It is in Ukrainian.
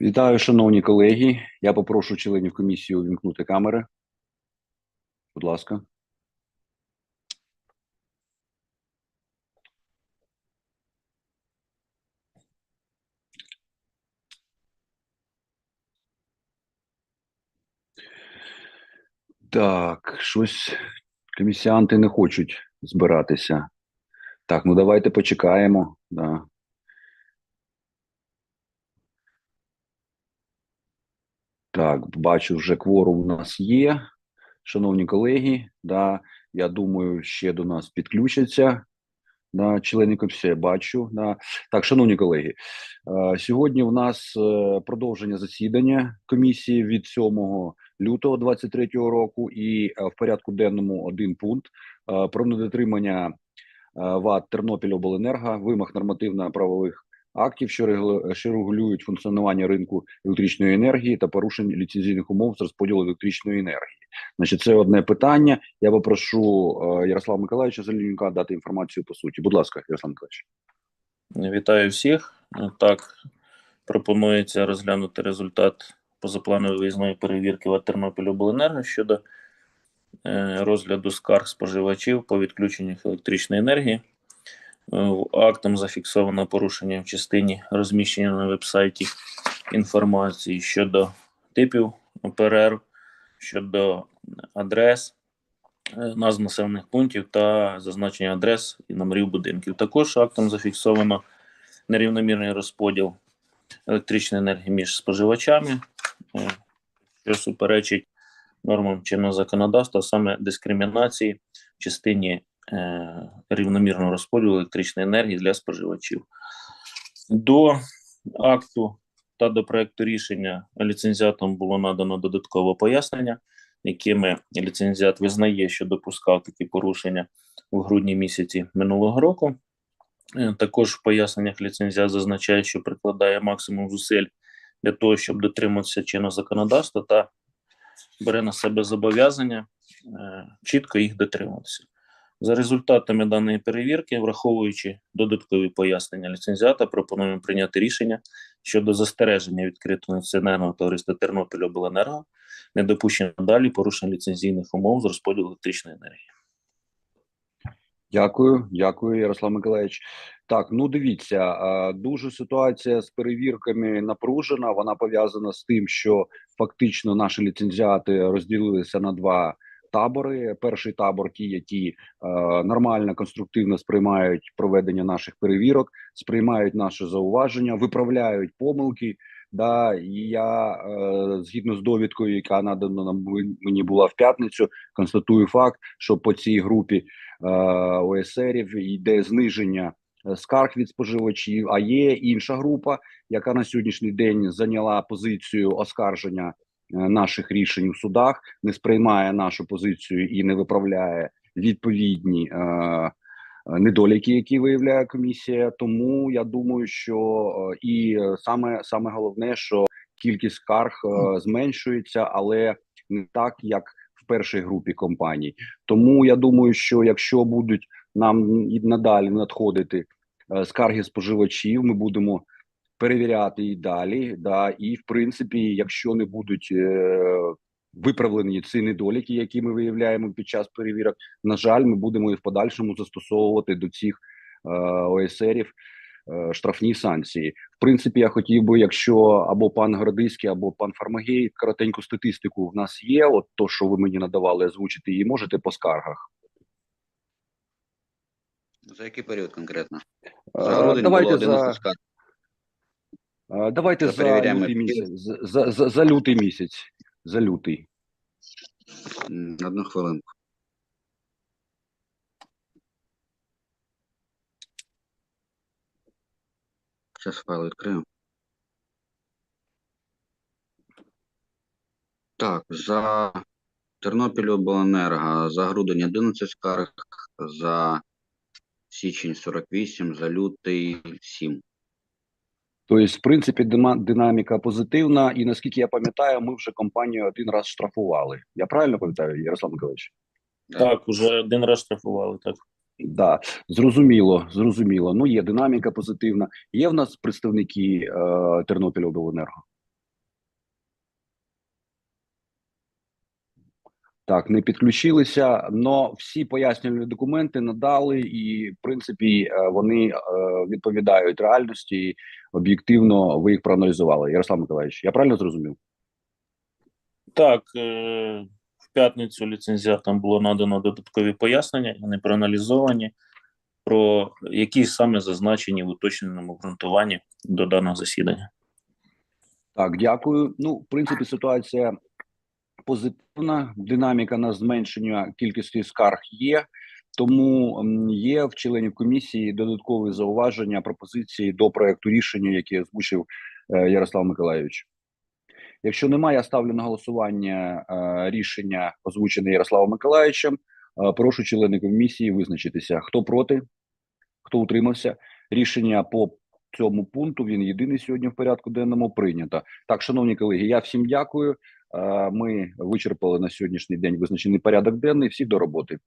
Вітаю, шановні колеги. Я попрошу членів комісії увімкнути камери. Будь ласка. Так, щось комісіанти не хочуть збиратися. Так, ну давайте почекаємо. Да. Так, бачу, вже кворум у нас є. Шановні колеги, да, я думаю, ще до нас підключаться. Да, члени комісії, бачу. Да. Так, шановні колеги, е, сьогодні у нас е, продовження засідання комісії від 7 лютого 2023 року, і е, в порядку денному один пункт е, про недотримання е, ВАД Тернопільобленерго вимог нормативно-правових актів, що регулюють функціонування ринку електричної енергії та порушень ліцензійних умов з розподілу електричної енергії. Значить, це одне питання. Я попрошу е, Ярослава Миколаївича Зеленюка дати інформацію по суті. Будь ласка, Ярослав Миколаївич. Вітаю всіх. Так, пропонується розглянути результат позапланової виїзної перевірки в Тернопільобленерго щодо е, розгляду скарг споживачів по відключеннях електричної енергії. Е, Актом зафіксовано порушення в частині розміщення на вебсайті інформації щодо типів перерв, щодо адрес, е, назв населених пунктів та зазначення адрес і номерів будинків. Також актом зафіксовано нерівномірний розподіл електричної енергії між споживачами, е, що суперечить нормам чинного законодавства, саме дискримінації в частині рівномірного розподілу електричної енергії для споживачів. До акту та до проекту рішення ліцензіатом було надано додаткове пояснення, якими ліцензіат визнає, що допускав такі порушення у грудні місяці минулого року. Е, Також в поясненнях ліцензіат зазначає, що прикладає максимум зусиль для того, щоб дотримуватися чинного законодавства та бере на себе зобов'язання е, чітко їх дотримуватися. За результатами даної перевірки, враховуючи додаткові пояснення ліцензіата, пропонуємо прийняти рішення щодо застереження відкритого акціонерного товариства Тернопільобленерго, недопущення далі порушення ліцензійних умов з розподілу електричної енергії. Дякую, дякую, Ярослав Миколаївич. Так, ну дивіться, дуже ситуація з перевірками напружена. Вона пов'язана з тим, що фактично наші ліцензіати розділилися на два табори. Перший табор, ті, які е, нормально, конструктивно сприймають проведення наших перевірок, сприймають наші зауваження, виправляють помилки. Да, і я е, згідно з довідкою, яка надана нам мені була в п'ятницю, констатую факт, що по цій групі е, ОСРів йде зниження е, скарг від споживачів. А є інша група, яка на сьогоднішній день зайняла позицію оскарження наших рішень у судах, не сприймає нашу позицію і не виправляє відповідні. Е, е, Недоліки, які виявляє комісія, тому я думаю, що е, і е, саме саме головне, що кількість скарг е, зменшується, але не так, як в першій групі компаній. Тому я думаю, що якщо будуть нам і надалі надходити е, скарги споживачів, ми будемо перевіряти і далі. Да, і в принципі, якщо не будуть е, виправлені ці недоліки, які ми виявляємо під час перевірок, на жаль, ми будемо і в подальшому застосовувати до цих е, ОСРів е, штрафні санкції. В принципі, я хотів би, якщо або пан Городиський, або пан Фармагей, коротеньку статистику в нас є. От то, що ви мені надавали, озвучити її можете по скаргах. За який період конкретно? Е, За грудень давайте було за скарг. Давайте за за, лютий місяць. За, за, за, лютий місяць. За лютий. Одну хвилинку. Зараз файл відкрию. Так, за Тернопільобленерго за грудень 11 скарг, за січень 48, за лютий 7. Тобто, в принципі, динаміка позитивна, і наскільки я пам'ятаю, ми вже компанію один раз штрафували. Я правильно пам'ятаю, Ярослав Миколаївич? Так, уже один раз штрафували. Так. Да, зрозуміло, зрозуміло. Ну є динаміка позитивна. Є в нас представники е, Тернопільобленерго? Так, не підключилися, але всі пояснювальні документи надали, і в принципі е, вони е, відповідають реальності. і Об'єктивно, ви їх проаналізували. Ярослав Миколаївич, я правильно зрозумів? Так, е, в п'ятницю ліцензіатам було надано додаткові пояснення, вони проаналізовані, про які саме зазначені в уточненому обґрунтуванні до даного засідання. Так, дякую. Ну, в принципі, ситуація позитивна. Динаміка на зменшення кількості скарг є. Тому є в членів комісії додаткові зауваження, пропозиції до проекту рішення, які озвучив е, Ярослав Миколайович. Якщо немає, я ставлю на голосування е, рішення, озвучене Ярославом Миколаївичем. Е, прошу членів комісії визначитися, хто проти, хто утримався. Рішення по цьому пункту він єдиний сьогодні в порядку денному прийнято. Так, шановні колеги, я всім дякую. Ми вичерпали на сьогоднішній день визначений порядок денний. Всі до роботи.